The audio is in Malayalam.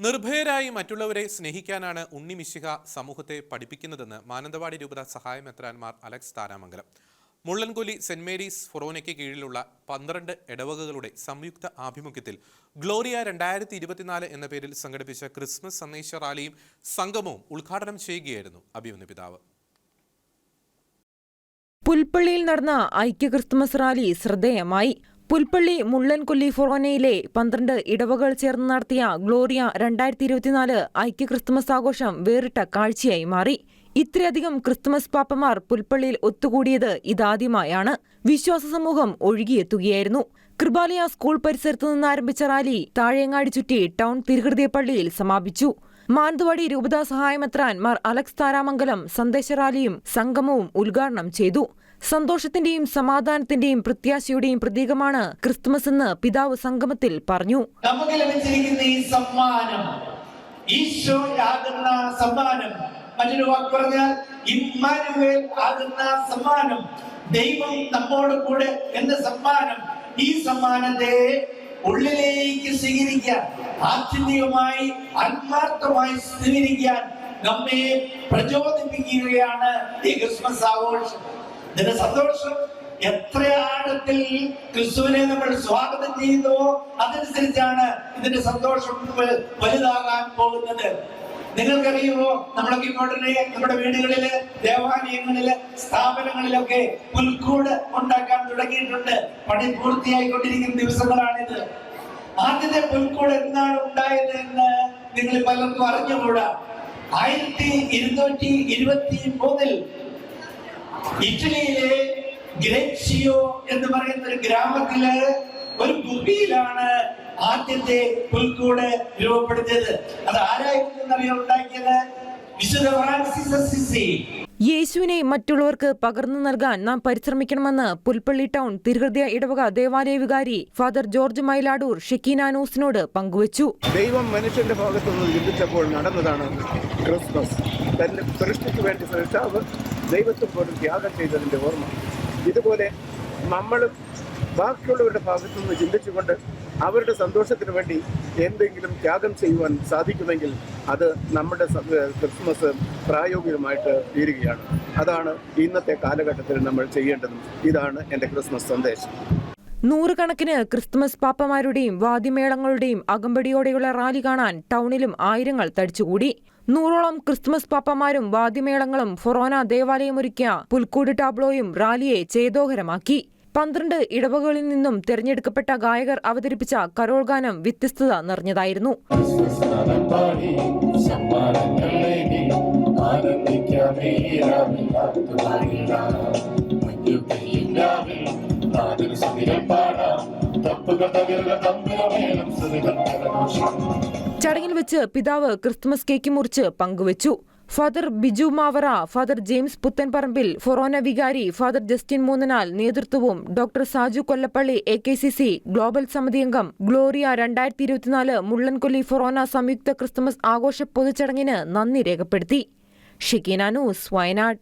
നിർഭയരായി മറ്റുള്ളവരെ സ്നേഹിക്കാനാണ് ഉണ്ണി മിശിഹ സമൂഹത്തെ പഠിപ്പിക്കുന്നതെന്ന് മാനന്തവാടി രൂപത സഹായ മെത്രാൻമാർ Alex Tharamangalam. Mullankolli saint Mary's ഫൊറോനയ്ക്ക് കീഴിലുള്ള പന്ത്രണ്ട് ഇടവകകളുടെ സംയുക്ത ആഭിമുഖ്യത്തിൽ ഗ്ലോറിയ രണ്ടായിരത്തി ഇരുപത്തിനാല് എന്ന പേരിൽ സംഘടിപ്പിച്ച ക്രിസ്മസ് സന്ദേശ റാലിയും സംഗമവും ഉദ്ഘാടനം ചെയ്യുകയായിരുന്നു അഭിമന്യ പിതാവ്. പുൽപ്പള്ളിയിൽ നടന്ന ഐക്യ ക്രിസ്മസ് റാലി ശ്രദ്ധേയമായി. പുൽപ്പള്ളി മുള്ളൻകൊല്ലി ഫൊറോനയിലെ പന്ത്രണ്ട് ഇടവകൾ ചേർന്ന് നടത്തിയ ഗ്ലോറിയ രണ്ടായിരത്തി ഇരുപത്തിനാല് ഐക്യ ക്രിസ്തുമസ് ആഘോഷം വേറിട്ട കാഴ്ചയായി മാറി. ഇത്രയധികം ക്രിസ്തുമസ് പാപ്പമാർ പുൽപ്പള്ളിയിൽ ഒത്തുകൂടിയത് ഇതാദ്യമായാണ് വിശ്വാസ സമൂഹം ഒഴുകിയെത്തുകയായിരുന്നു. കൃപാലയ സ്കൂൾ പരിസരത്തു നിന്ന് ആരംഭിച്ച റാലി താഴേങ്ങാടി ചുറ്റി ടൗൺ തിരുഹൃദയ പള്ളിയിൽ സമാപിച്ചു. മാനന്തവാടി രൂപതാ സഹായമെത്രാൻ മാർ അലക്സ് താരാമംഗലം സന്ദേശ റാലിയും സംഗമവും ഉദ്ഘാടനം ചെയ്തു. സന്തോഷത്തിന്റെയും സമാധാനത്തിന്റെയും പ്രത്യാശയുടെയും പ്രതീകമാണ് ക്രിസ്തുമസ് എന്ന് പിതാവ് സംഗമത്തിൽ പറഞ്ഞു. നമുക്ക് ലഭിച്ചിരിക്കുന്ന ഈ സമ്മാനം ഈശോയാകുന്ന സമ്മാനം മറ്റൊരു വാക്ക് പറഞ്ഞാൽ ഇമ്മാനുവേൽ ആകുന്ന സമ്മാനം ദൈവം നമ്മോട് കൂടെ എന്ന സമ്മാനം ഈ സമ്മാനത്തെ ഉള്ളിലേക്ക് സ്വീകരിക്കാൻ ആത്യന്തികമായി ആത്മാർത്ഥമായി സ്വീകരിക്കാൻ നമ്മെ പ്രചോദിപ്പിക്കുകയാണ് ഈ ക്രിസ്മസ് ആഘോഷം. ഇതിന്റെ സന്തോഷം. എത്ര ആഴത്തിൽ ക്രിസ്തുവിനെ നമ്മൾ സ്വാഗതം ചെയ്യുന്നുവോ അതനുസരിച്ചാണ് ഇതിന്റെ സന്തോഷം വലുതാകാൻ പോകുന്നത്. നിങ്ങൾക്കറിയുമോ നമ്മളൊക്കെ ഇങ്ങോട്ടിനെ നമ്മുടെ വീടുകളിൽ ദേവാലയങ്ങളിൽ സ്ഥാപനങ്ങളിലൊക്കെ പുൽക്കൂട് ഉണ്ടാക്കാൻ തുടങ്ങിയിട്ടുണ്ട്. പണി പൂർത്തിയായിക്കൊണ്ടിരിക്കുന്ന ദിവസങ്ങളാണിത്. ആദ്യത്തെ പുൽക്കൂട് എന്താണ് ഉണ്ടായത് എന്ന് നിങ്ങൾ പലർക്കും അറിഞ്ഞുകൂടാ. ആയിരത്തി ഇരുന്നൂറ്റി ഇരുപത്തി മൂന്നിൽ ഇറ്റലിയിലെ ഗ്രേച്ചിയോ എന്ന് പറയുന്ന ഒരു ഗ്രാമത്തിൽ ഒരു ഗുഹയിലാണ് ആദ്യത്തെ പുൽക്കൂട് രൂപപ്പെടുത്തിയത്. അത് ആരായിരുന്നു എന്നറിയാൻ ഉണ്ടാക്കിയത്? വിശുദ്ധ ഫ്രാൻസിസ് യേശുവിനെ മറ്റുള്ളവർക്ക് പകർന്നു നൽകാൻ നാം പരിശ്രമിക്കണമെന്ന് പുൽപ്പള്ളി ടൗൺ തിരുഹൃദയ ഇടവക ദേവാലയ വികാരി ഫാദർ ജോർജ് മൈലാടൂർ ഷെക്കീനാനൂസിനോട് പങ്കുവച്ചു. ദൈവം മനുഷ്യന്റെ ഭാഗത്തുനിന്ന് ചിന്തിച്ചപ്പോൾ നടന്നതാണ് ക്രിസ്മസ്. തന്റെ സൃഷ്ടിക്ക് വേണ്ടി സൃഷ്ടാവ് ദൈവത്വം പോലും ത്യാഗം ചെയ്തതിന്റെ ഓർമ്മ. ഇതുപോലെ നമ്മളും ബാക്കിയുള്ളവരുടെ ഭാഗത്തു നിന്ന് ചിന്തിച്ചുകൊണ്ട് അവരുടെ സന്തോഷത്തിന് വേണ്ടി എന്തെങ്കിലും ത്യാഗം ചെയ്യുവാൻ സാധിക്കുമെങ്കിൽ അത് നമ്മുടെ ക്രിസ്മസ് പ്രായോഗികമായിട്ട് തീരുകയാണ്. അതാണ് ഇന്നത്തെ കാലഘട്ടത്തിൽ നമ്മൾ ചെയ്യേണ്ടതും ഇതാണ് എന്റെ ക്രിസ്മസ് സന്ദേശം. നൂറുകണക്കിന് ക്രിസ്മസ് പാപ്പമാരുടെയും വാദിമേളങ്ങളുടെയും അകമ്പടിയോടെയുള്ള റാലി കാണാൻ ടൗണിലും ആയിരങ്ങൾ തടിച്ചുകൂടി. നൂറോളം ക്രിസ്മസ് പാപ്പമാരും വാദ്യമേളങ്ങളും ഫൊറോന ദേവാലയമൊരുക്കിയ പുൽക്കൂട് ടാബ്ലോയും റാലിയെ ചേതോഹരമാക്കി. പന്ത്രണ്ട് ഇടവകളിൽ നിന്നും തെരഞ്ഞെടുക്കപ്പെട്ട ഗായകർ അവതരിപ്പിച്ച കരോൾ ഗാനം വ്യത്യസ്തത നിറഞ്ഞതായിരുന്നു. ചടങ്ങിൽ വെച്ച് പിതാവ് ക്രിസ്മസ് കേക്ക് മുറിച്ച് പങ്കുവച്ചു. Father Biju Mavara father James Puthenparambil ഫൊറോന വികാരി ഫാദർ ജസ്റ്റിൻ മൂന്നനാൽ നേതൃത്വവും doctor Saju Kollappally A K C C global സമിതി അംഗം ഗ്ലോറിയ രണ്ടായിരത്തി ഇരുപത്തിനാല് മുള്ളൻകൊല്ലി ഫൊറോന സംയുക്ത ക്രിസ്തുമസ് ആഘോഷ പൊതുചടങ്ങിന് നന്ദി രേഖപ്പെടുത്തി. ഷിക്കീന ന്യൂസ് വയനാട്.